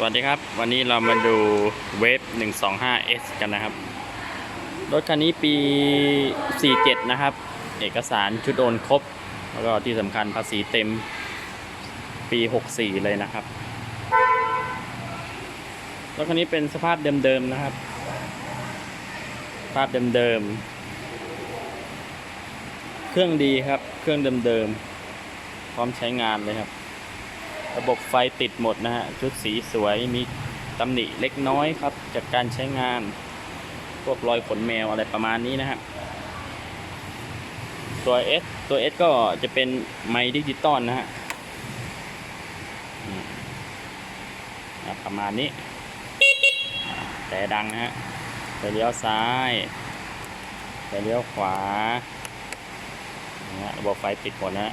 สวัสดีครับ วันนี้เรามาดูเวฟ 125S กันนะครับ รถคันนี้ปี 47 นะครับ เอกสารชุดโอนครบ แล้วก็ที่สำคัญภาษีเต็มปี 64 เลยนะครับ รถคันนี้เป็นสภาพเดิมๆนะครับ สภาพเดิมๆ เครื่องดีครับ เครื่องเดิมๆ พร้อมใช้งานเลยครับ ระบบไฟติดหมดนะฮะ ชุดสีสวยมีตำหนิเล็กน้อยครับ จากการใช้งาน พวกรอยขนแมวอะไรประมาณนี้นะครับตัว S ตัว S ก็จะเป็นไมดิจิตอลนะฮะประมาณนี้ แต่ดังนะฮะไปเลี้ยวซ้ายไปเลี้ยวขวานะระบบไฟติดหมดนะฮะ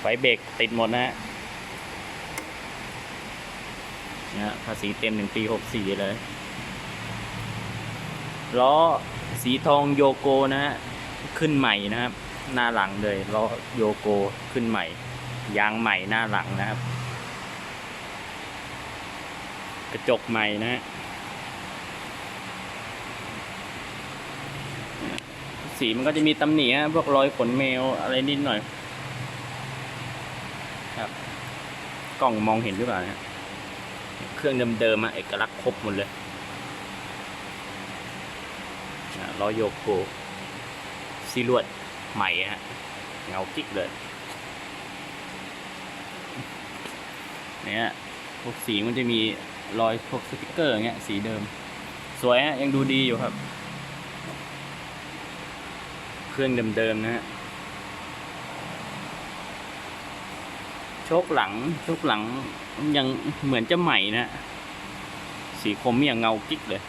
ไฟเบรกติดหมดนะฮะ นะภาษีเต็มหนึ่งปีหกสี่เลยล้อสีทองโยโกนะฮะขึ้นใหม่นะครับ หน้าหลังเลยล้อโยโกขึ้นใหม่ ยางใหม่หน้าหลังนะครับ กระจกใหม่นะฮะสีมันก็จะมีตำหนิฮะพวกรอยขนแมวอะไรนิดหน่อย ครับ กล้องมองเห็นหรือเปล่านะฮะ เครื่องเดิมๆอะเอกลักษณ์ครบหมดเลยล้อโยโกซีลวดใหม่ฮะเงากิ๊กเลยเนี่ยพวกสีมันจะมีรอยพวกสติกเกอร์อย่างเงี้ยสีเดิม สวยฮะยังดูดีอยู่ครับ เครื่องเดิมๆนะฮะ โชคหลังโชคหลังยังเหมือนจะใหม่นะ สีคมอยังเงากิ๊กเลย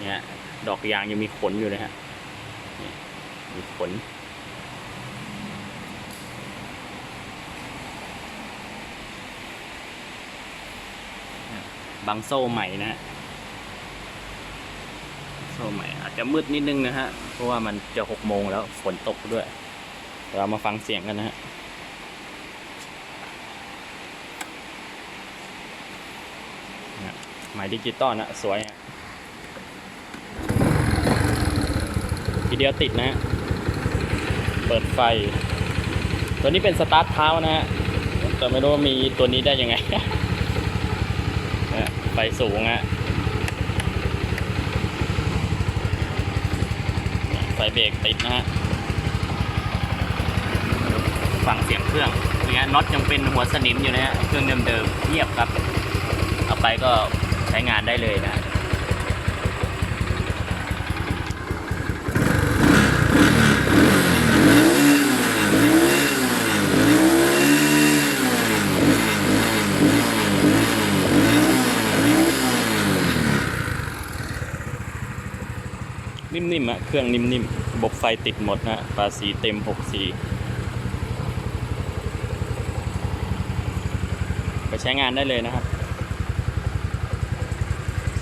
เนี่ย ดอกยางยังมีขนอยู่เลยฮะมีขนบางโซ่ใหม่นะฮะโซ่ใหม่อาจจะมืดนิดนึงนะฮะ เพราะว่ามันจะหกโมงแล้วฝนตกด้วย เรามาฟังเสียงกันนะฮะหมายดิจิตอลนะสวยฮะทีเดียวติดนะฮะเปิดไฟ ตัวนี้เป็นสตาร์ทเท้านะฮะแต่ไม่รู้ว่ามีตัวนี้ได้ยังไงไฟสูงฮะไฟเบรกติดนะฮะ ฟังเสียงเครื่องเนี่ยน็อตยังเป็นหัวสนิมอยู่นะฮะเครื่องเดิมๆเทียบครับ เอาไปก็ใช้งานได้เลยนะนิ่มๆอะเครื่องนิ่มๆ บบไฟติดหมดนะ ภาษีเต็ม 64 ไป ใช้งานได้เลยนะครับ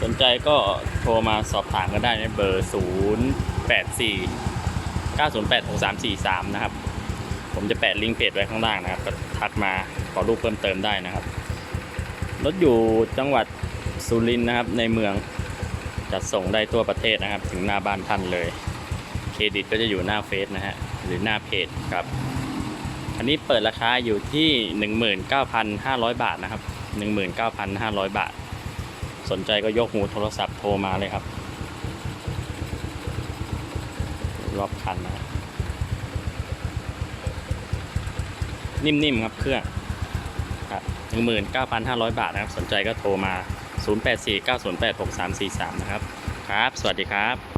สนใจก็โทรมาสอบถามกันได้ในเบอร์ 0 8 4 9 0 8 6 3 4 3 นะครับ ผมจะแปะลิงก์เพจไว้ข้างล่างนะครับ ก็ทักมาขอรูปเพิ่มเติมได้นะครับ รถอยู่จังหวัดสุรินทร์นะครับ ในเมืองจัดส่งได้ทั่วประเทศนะครับ ถึงหน้าบ้านท่านเลย เครดิตก็จะอยู่หน้าเฟซนะฮะ หรือหน้าเพจครับ อันนี้เปิดราคาอยู่ที่ 19,500 บาทนะครับ 19,500 บาท สนใจก็ยกหูโทรศัพท์โทรมาเลยครับ รอบคันนะฮะนิ่มๆครับเครื่องครับ19,500 บาทนะครับ สนใจก็โทรมา 0849086343 นะครับ ครับ สวัสดีครับ